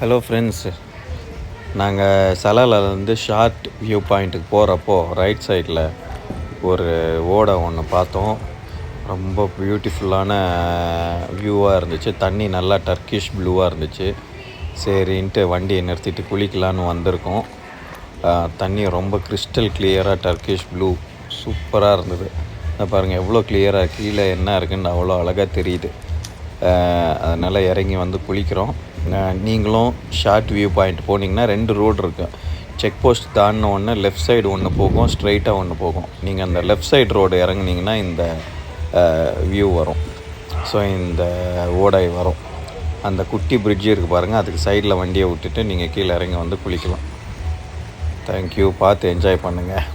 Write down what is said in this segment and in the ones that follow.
Hello friends நாங்கள் சலாலேருந்து short view பாயிண்ட்டுக்கு போகிறப்போ ரைட் சைடில் ஒரு ஓடை ஒன்று பார்த்தோம். ரொம்ப பியூட்டிஃபுல்லான வியூவாக இருந்துச்சு. தண்ணி நல்லா டர்க்கிஷ் ப்ளூவாக இருந்துச்சு. சரின்ட்டு வண்டியை நிறுத்திட்டு குளிக்கலான்னு வந்திருக்கோம். தண்ணி ரொம்ப கிறிஸ்டல் கிளியராக டர்க்கிஷ் ப்ளூ சூப்பராக இருந்தது. பாருங்கள் எவ்வளோ கிளியராக கீழே என்ன இருக்குன்னு அவ்வளோ அழகாக தெரியுது. அதனால் இறங்கி வந்து குளிக்கிறோம். நீங்களும் ஷார்ட் வியூ பாயிண்ட் போனீங்கன்னா ரெண்டு ரோடு இருக்குது செக் போஸ்ட் தாண்டின ஒன்று லெஃப்ட் சைடு ஒன்று போகும் ஸ்ட்ரைட்டாக ஒன்று போகும். நீங்கள் அந்த லெஃப்ட் சைடு ரோடு இறங்குனீங்கன்னா இந்த வியூ வரும். ஸோ இந்த ஓடை வரும். அந்த குட்டி பிரிட்ஜு இருக்குது பாருங்கள் அதுக்கு சைடில் வண்டியை விட்டுட்டு நீங்கள் கீழே இறங்கி வந்து குளிக்கலாம். தேங்க்யூ பார்த்து என்ஜாய் பண்ணுங்கள்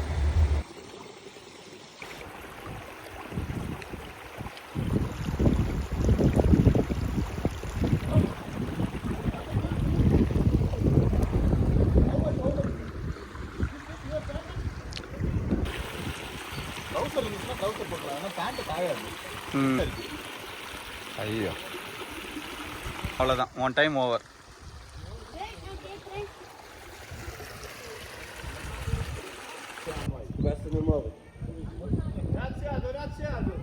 ட்ரௌசர் இருந்துச்சுன்னா ட்ரௌசர் ஆனால் பேண்ட்டு தாகாது ஐயோ அவ்வளோதான் one time over Questo mi muove. Grazie